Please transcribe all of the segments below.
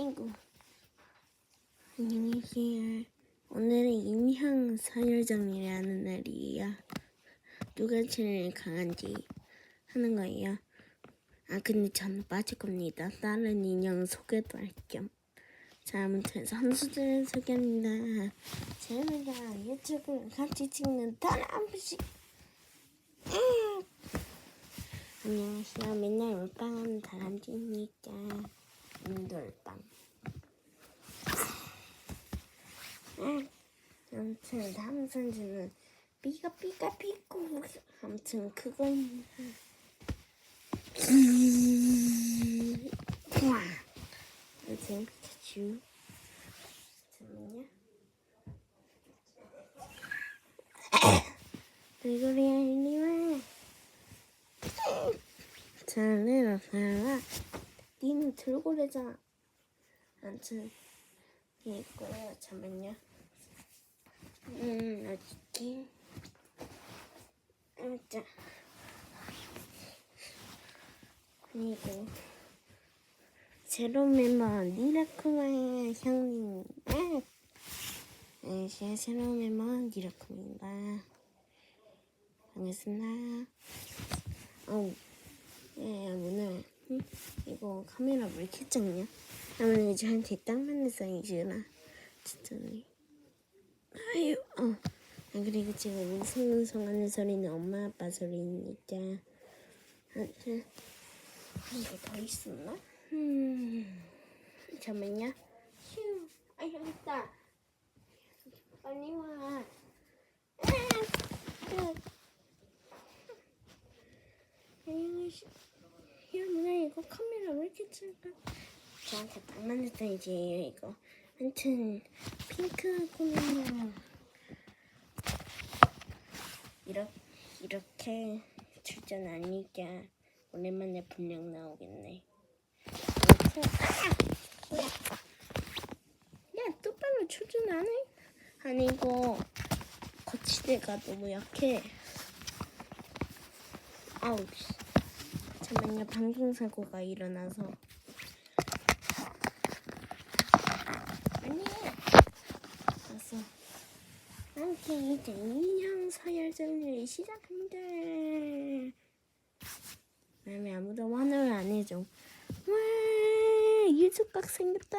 아이고. 안녕하세요. 오늘은 임향 사열정이라는 날이에요. 누가 제일 강한지 하는 거예요. 아 근데 저는 빠질 겁니다. 다른 인형 소개도 할 겸. 자 아무튼 선수들을 소개합니다. 제가 유튜브 같이 찍는 다람쥐. 음. 안녕하세요. 맨날 올빵하는 다람쥐입니다. 오늘도 올빵. 음. 아무튼 다음 선수는 삐가 삐가 삐고 아무튼 그건 와 아무튼 피카츄 잠깐만요. 왜 그래요 이리 와 잘해라 잘라 니는 들고래잖아 아무튼 이거요 잠깐만요 음 어디지 아자 그리고 제로 멤버 니라쿠마의 형님 아! 네, 새로 멤버 니라쿠마입니다 반갑습니다 어우 예, 오늘 응? 이거 카메라 왜 이렇게 작냐? 아무래도 저한테 딱 맞는 사이즈라 진짜네 아유 어 아, 그리고 지금 웅성웅성하는 소리는 엄마 아빠 소리니까 아무튼 한개 더 있었나? 음 잠깐만요 휴 아, 여기 있다 빨리 와. 안녕하세요 야, 누나 이거 카메라 왜 이렇게 작아? 저한테 딱 맞는 사이즈예요 이거. 아무튼 핑크하고는 이렇게 이렇게 출전 아니까 오랜만에 분량 나오겠네. 야, 야 똑바로 출전 안 해? 아니고 거치대가 너무 약해. 아우. 씨. 잠깐만요 방송 사고가 일어나서 아니 알았어 이제 인형 서열전을 시작합니다. 왜냐면 아무도 환호를 안 해줘. 와 유튜브각 생겼다.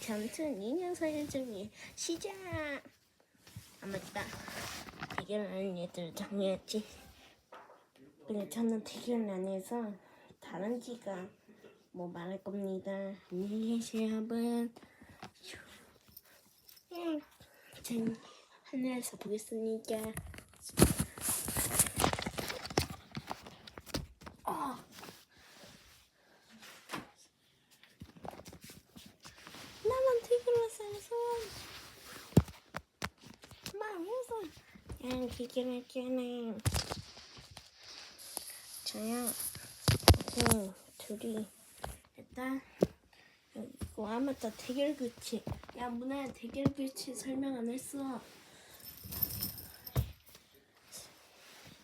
자, 아무튼 인형 서열전이 시작. 아 맞다. 대결하는 애들 정해야지. 근데 저는 대결 안 해서 다른 지가 뭐 말할 겁니다. 안녕히 계세요, 여러분. 음, 전 하늘에서 보겠습니다. 어. 나만 대결 왔어요, 소원. 막 무슨. 야, 대결할게요. 저요. 그 둘이 일단 이거 아 맞다 대결 규칙. 야 문화야 대결 규칙 설명 안 했어.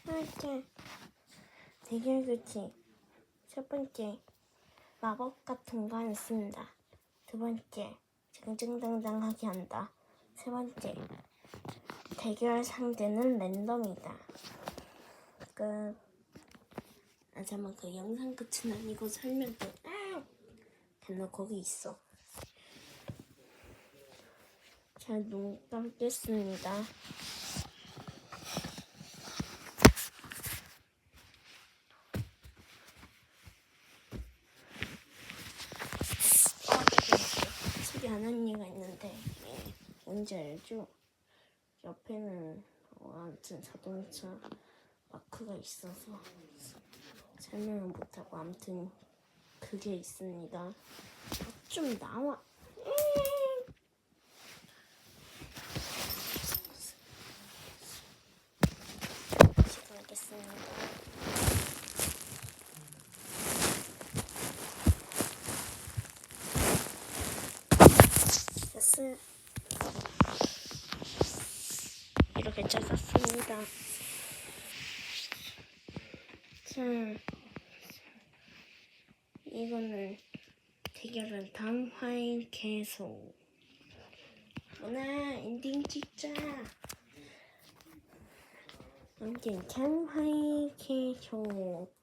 이렇게 대결 규칙 첫 번째 마법 같은 거 안 쓴다. 두 번째 정정당당하게 한다. 세 번째 대결 상대는 랜덤이다. 끝. 아 잠깐 그 영상 끝은 아니고 설명도 아! 됐나 거기 있어 잘 눈 감겠습니다 소리 안 하는 얘가 있는데 예, 뭔지 알죠? 옆에는 어, 아무튼 자동차 마크가 있어서 설명을 못하고 아무튼 그게 있습니다. 좀 나와. 시작하겠습니다. 됐어요. 이렇게 짜졌습니다. 자, 이거는 대결은 당화의 계속. 오늘 엔딩 찍자. 아무튼 당화의 계속.